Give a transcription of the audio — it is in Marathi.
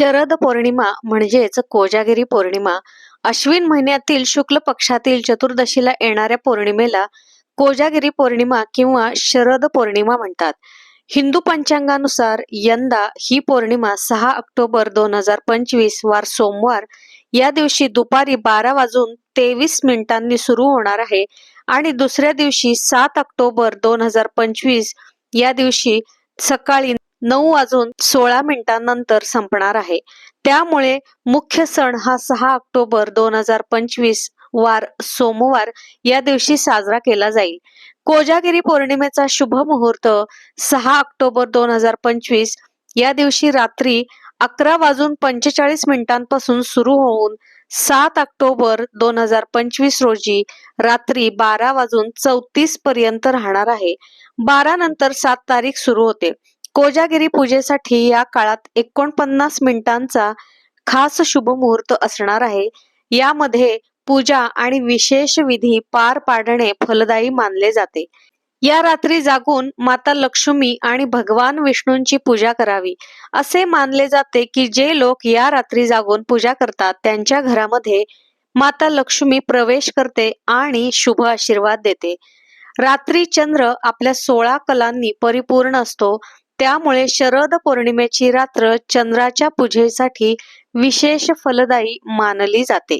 शरद पौर्णिमा म्हणजेच कोजागिरी पौर्णिमा. अश्विन महिन्यातील शुक्ल पक्षातील चतुर्दशीला येणाऱ्या पौर्णिमेला कोजागिरी पौर्णिमा किंवा शरद पौर्णिमा म्हणतात. हिंदू पंचांगानुसार यंदा ही पौर्णिमा सहा ऑक्टोबर दोन हजार पंचवीस वार सोमवार या दिवशी दुपारी बारा वाजून तेवीस मिनिटांनी सुरू होणार आहे आणि दुसऱ्या दिवशी सात ऑक्टोबर दोन हजार पंचवीस या दिवशी सकाळी नऊ वाजून सोळा मिनिटांनंतर संपणार आहे. त्यामुळे मुख्य सण हा सहा ऑक्टोबर दोन हजार पंचवीस वार सोमवार या दिवशी साजरा केला जाईल. कोजागिरी पौर्णिमेचा शुभ मुहूर्त सहा ऑक्टोबर दोन हजार पंचवीस या दिवशी रात्री अकरा वाजून पंचेचाळीस मिनिटांपासून सुरू होऊन सात ऑक्टोबर दोन हजार पंचवीस रोजी रात्री बारा वाजून चौतीस पर्यंत राहणार आहे. बारा नंतर सात तारीख सुरू होते. कोजागिरी पूजेसाठी या काळात एकोणपन्नास मिनिटांचा खास शुभ मुहूर्त असणार आहे. यामध्ये पूजा आणि विशेष विधी पार पाडणे फलदायी मानले जाते. या रात्री जागून माता लक्ष्मी आणि भगवान विष्णूंची पूजा करावी. असे मानले जाते की जे लोक या रात्री जागून पूजा करतात त्यांच्या घरामध्ये माता लक्ष्मी प्रवेश करते आणि शुभ आशीर्वाद देते. रात्री चंद्र आपल्या सोळा कलांनी परिपूर्ण असतो. त्यामुळे शरद पौर्णिमेची रात्र चंद्राच्या पूजेसाठी विशेष फलदायी मानली जाते.